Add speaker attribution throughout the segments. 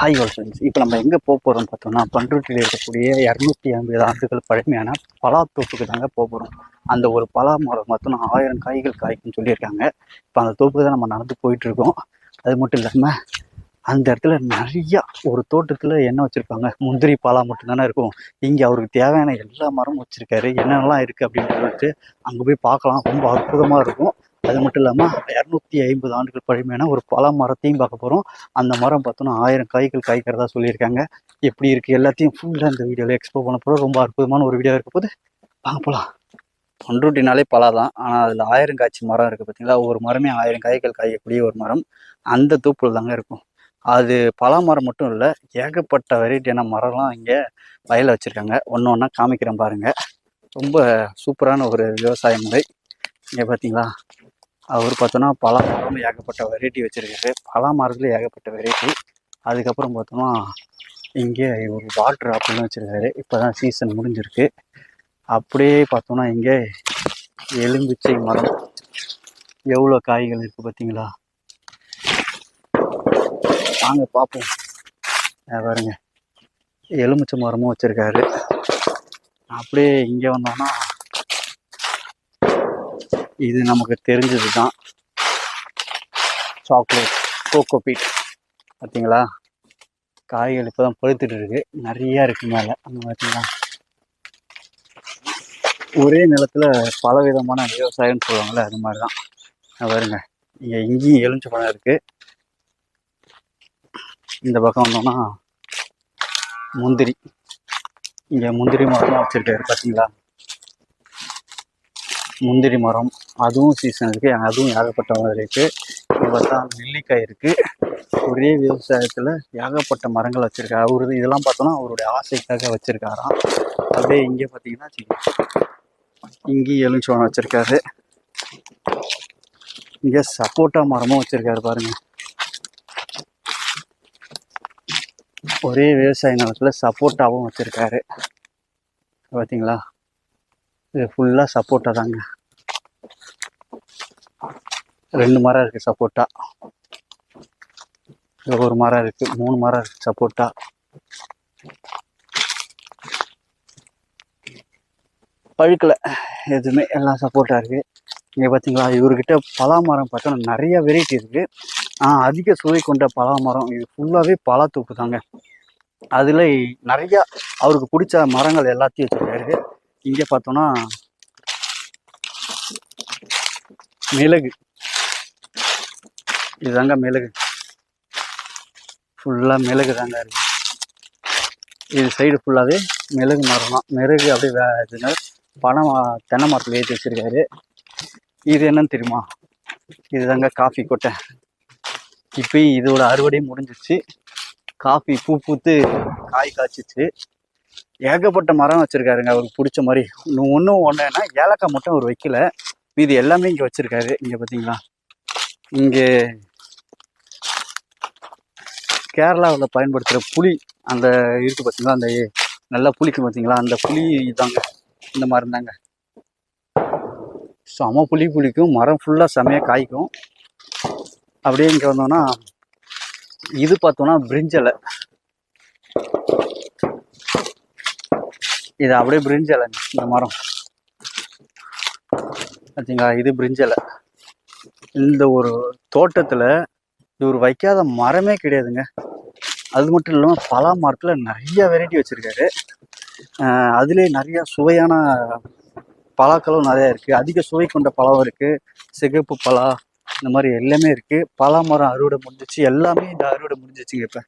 Speaker 1: Hi all friends இப்போ நம்ம எங்கே போக போகிறோம் பார்த்தோம்னா பண்ருட்டியில் இருக்கக்கூடிய இரநூத்தி ஐம்பது ஆண்டுகள் பழமையான பலாத்தோப்புக்கு தாங்க போக போகிறோம் அந்த ஒரு பலா மரம் மொத்தம் ஆயிரம் காய்கள் காய்க்குன்னு சொல்லியிருக்காங்க. இப்போ அந்த தோப்புக்கு தான் நம்ம நடந்து போயிட்டுருக்கோம். அது மட்டும் இல்லாமல் அந்த இடத்துல நிறையா ஒரு தோட்டத்தில் என்ன வச்சுருப்பாங்க. முந்திரி பலா மட்டும்தானே இருக்கும். இங்கே அவருக்கு தேவையான எல்லா மரமும் வச்சுருக்காரு. என்னென்னலாம் இருக்குது அப்படின்னு சொல்லிட்டு அங்கே போய் பார்க்கலாம். ரொம்ப அற்புதமாக இருக்கும். அது மட்டும் இல்லாமல் இரநூத்தி ஐம்பது ஆண்டுகள் பழமையான ஒரு பலா மரத்தையும் பார்க்க போகிறோம் அந்த மரம் பார்த்தோன்னா ஆயிரம் காய்கள் காய்க்கிறதா சொல்லியிருக்காங்க. எப்படி இருக்குது எல்லாத்தையும் ஃபுல்லாக இந்த வீடியோவில் எக்ஸ்ப்ளோர் பண்ண போகிறோம் ரொம்ப அற்புதமான ஒரு வீடியோ இருக்க போது வாங்க போகலாம் பண்ருட்டினாலே பலா தான். ஆனால் அதில் ஆயிரம் காய்ச்சி மரம் இருக்குது பார்த்தீங்களா ஒரு மரமே ஆயிரம் காய்கள் காய்க்கக்கூடிய ஒரு மரம். அந்த தூப்பில் தாங்க இருக்கும். அது பலா மரம் மட்டும் இல்லை ஏகப்பட்ட வெரைட்டியான மரம்லாம் இங்கே வயலில் வச்சுருக்காங்க. ஒன்று ஒன்றா காமிக்கிறேன் பாருங்கள் ரொம்ப சூப்பரான ஒரு விவசாய முறை. இங்கே பார்த்தீங்களா அவர் பார்த்தோன்னா பலா மரம் ஏகப்பட்ட வெரைட்டி வச்சுருக்காரு. பலா மரத்தில் ஏகப்பட்ட வெரைட்டி அதுக்கப்புறம் பார்த்தோன்னா இங்கே ஒரு வாட்டர் ஆப்பிள்னு வச்சுருக்காரு. இப்போ தான் சீசன் முடிஞ்சிருக்கு. அப்படியே பார்த்தோன்னா இங்கே எலும்பிச்சை மரம். எவ்வளோ காய்கள் இருக்குது பார்த்தீங்களா? வாங்க பார்ப்போம். பாருங்க. எலுமிச்சை மரமும் வச்சுருக்காரு. அப்படியே இங்கே வந்தோன்னா இது நமக்கு தெரிஞ்சது தான் சாக்லேட் கோகோபீட் பார்த்தீங்களா காய்கள் இப்போ தான் பழுத்துட்டு இருக்கு. நிறையா இருக்கு மேலே. அந்த பார்த்தீங்களா ஒரே நிலத்தில் பல விதமான விவசாயம்னு சொல்லுவாங்கள்ல அது மாதிரி தான் பாருங்க. இங்கே இங்கேயும் எலுமிச்சை பழம் இருக்குது இந்த பக்கம் வந்தோம்னா முந்திரி. இங்கே முந்திரி மரம்லாம் வச்சுருக்காரு பார்த்தீங்களா முந்திரி மரம் அதுவும் சீசன் இருக்குது அதுவும் ஏகப்பட்ட மரம் இருக்குது இங்கே பார்த்தா நெல்லிக்காய் இருக்குது ஒரே விவசாயத்தில் ஏகப்பட்ட மரங்கள் வச்சுருக்காரு. அவரு இதெல்லாம் பார்த்தோன்னா அவருடைய ஆசைக்காக வச்சுருக்காராம். அப்படியே இங்கே பார்த்தீங்கன்னா இங்கேயும் எலுமிச்சோனம் வச்சுருக்காரு. இங்கே சப்போட்டா மரமும் வச்சுருக்காரு பாருங்க. ஒரே விவசாய நிலத்தில் சப்போட்டாவும் வச்சுருக்காரு. பார்த்தீங்களா இது ஃபுல்லாக சப்போட்டா தாங்க. ரெண்டு மரம் இருக்குது சப்போட்டா ஒரு மரம் இருக்குது மூணு மரம் இருக்குது சப்போட்டா பழுக்கலை எதுவுமே எல்லாம் சப்போர்ட்டாக இருக்குது இங்கே பார்த்தீங்களா இவர்கிட்ட பலா மரம் பார்த்தோன்னா நிறைய வெரைட்டி இருக்குது ஆனால் அதிக சுவை கொண்ட பலா மரம் இது ஃபுல்லாகவே பலாத்தூப்பு தாங்க. அதில் நிறையா அவருக்கு பிடிச்ச மரங்கள் எல்லாத்தையும் வச்சுருக்காரு. இங்கே பார்த்தோன்னா மிளகு. இதுதாங்க மிளகு. ஃபுல்லாக மிளகு தாங்க இருக்கு. இது சைடு ஃபுல்லாகவே மிளகு மரம் தான் மிளகு அப்படியே வே இதுங்க பனை ம- தென்னை மரத்தில் ஏற்றி வச்சிருக்காரு. இது என்னன்னு தெரியுமா? இதுதாங்க காஃபி கொட்டை. இப்போ இதோட அறுவடை முடிஞ்சிச்சு காஃபி பூ பூத்து காய் காய்ச்சிச்சு. ஏகப்பட்ட மரம் வச்சிருக்காருங்க. அவருக்கு பிடிச்ச மாதிரி. இன்னும் ஒன்றும் ஒன்றுன்னா ஏலக்காய் மட்டும் அவர் வைக்கல. மீதி எல்லாமே இங்கே வச்சிருக்காரு. இங்கே பார்த்தீங்களா இங்கே கேரளாவில் பயன்படுத்துகிற புளி அந்த இருக்கு பார்த்தீங்களா அந்த நல்லா புளிக்கும் பார்த்தீங்களா அந்த புளி இதாங்க. இந்த மாதிரி தாங்க. செம புளி புளிக்கும். மரம் ஃபுல்லாக செமையாக காய்க்கும். அப்படியே இங்கே வந்தோம்னா இது பார்த்தோன்னா பிரிஞ்சலை இது அப்படியே பிரிஞ்சலை இந்த மரம். பார்த்தீங்களா இது பிரிஞ்சலை இந்த ஒரு தோட்டத்தில் இவர் வைக்காத மரமே கிடையாதுங்க. அது மட்டும் இல்லாமல் பலா மரத்தில் நிறைய வெரைட்டி வச்சுருக்காரு. அதிலே நிறைய சுவையான பலாக்களும் நிறையா இருக்குது அதிக சுவை கொண்ட பழம் இருக்குது சிகப்பு பலா இந்த மாதிரி எல்லாமே இருக்குது பலா மரம் அறுவடை முடிஞ்சிச்சு. எல்லாமே இந்த அறுவடை முடிஞ்சிச்சுங்க இப்போ.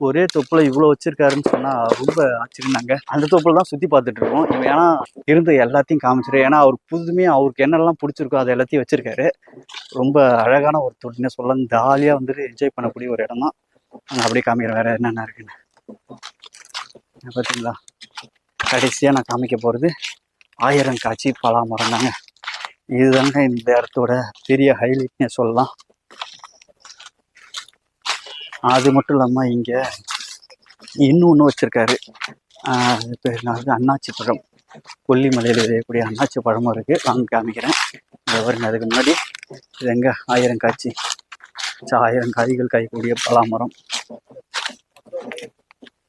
Speaker 1: ஒரே தொப்புல இவ்வளோ வச்சிருக்காருன்னு சொன்னால் ரொம்ப ஆச்சரியந்தாங்க அந்த தொப்புல தான் சுற்றி பார்த்துட்டு இருக்கோம் இவன் ஏன்னா இருந்த எல்லாத்தையும் காமிச்சிரு. ஏன்னா அவர் புதுமையாக அவருக்கு என்னெல்லாம் பிடிச்சிருக்கோ அது எல்லாத்தையும் வச்சிருக்காரு. ரொம்ப அழகான ஒரு தொட்டின சொல்லலாம் ஜாலியாக வந்துட்டு என்ஜாய் பண்ணக்கூடிய ஒரு இடம் தான் அங்கே அப்படியே காமிக்கிறேன் வேற என்னென்ன இருக்குன்னு. பார்த்தீங்களா? கடைசியாக நான் காமிக்க போகிறது ஆயிரம் காட்சி பலா மரம் தாங்க இதுதாங்க இந்த இடத்தோட பெரிய ஹைலைட்னே சொல்லலாம். அது மட்டும் இல்லாமல் இங்கே இன்னொன்று வச்சுருக்காரு. அது பேர் என்னது அண்ணாச்சி பழம். கொல்லிமலையில் விளையக்கூடிய அண்ணாச்சி பழமும் இருக்குது வாங்க காமிக்கிறேன். இங்க பாருங்க அதுக்கு முன்னாடி இது எங்கே? ஆயிரம் காட்சி ஆயிரம் காய்கள் காய்க்கக்கூடிய பலாமரம்.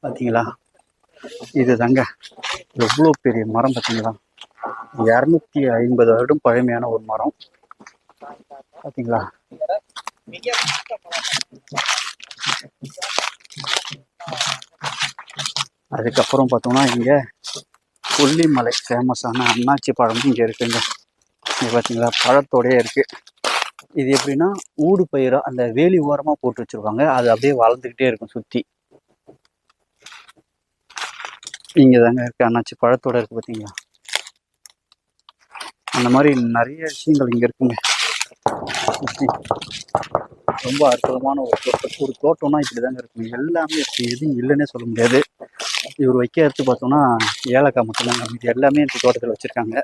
Speaker 1: பார்த்தீங்களா இது தாங்க எவ்வளோ பெரிய மரம் பார்த்தீங்களா இரநூத்தி ஐம்பது வருடம் பழமையான ஒரு மரம். பார்த்தீங்களா அதுக்கப்புறம் பார்த்தோம்னா இங்கே கொல்லிமலை ஃபேமஸான அண்ணாச்சி பழமும் இங்கே இருக்குங்க. இது பார்த்தீங்களா? பழத்தோடையே இருக்குது இது எப்படின்னா ஊடு பயிராக அந்த வேலி ஓரமாக போட்டு வச்சிருப்பாங்க. அது அப்படியே வளர்ந்துக்கிட்டே இருக்கும் சுற்றி இங்கே தாங்க இருக்குது அண்ணாச்சி பழத்தோட இருக்குது பார்த்தீங்களா? அந்த மாதிரி நிறைய விஷயங்கள் இங்கே இருக்குங்க. ரொம்ப அற்புதமான ஒரு தோட்டம். ஒரு தோட்டம்னா இப்படி தாங்க இருக்கும் எல்லாமே இருக்கு எதுவும் இல்லைன்னே சொல்ல முடியாது. இவர் வைக்க எடுத்து பார்த்தோம்னா ஏலக்காய் மட்டும்தாங்க. இது எல்லாமே இந்த தோட்டத்தில் வச்சுருக்காங்க.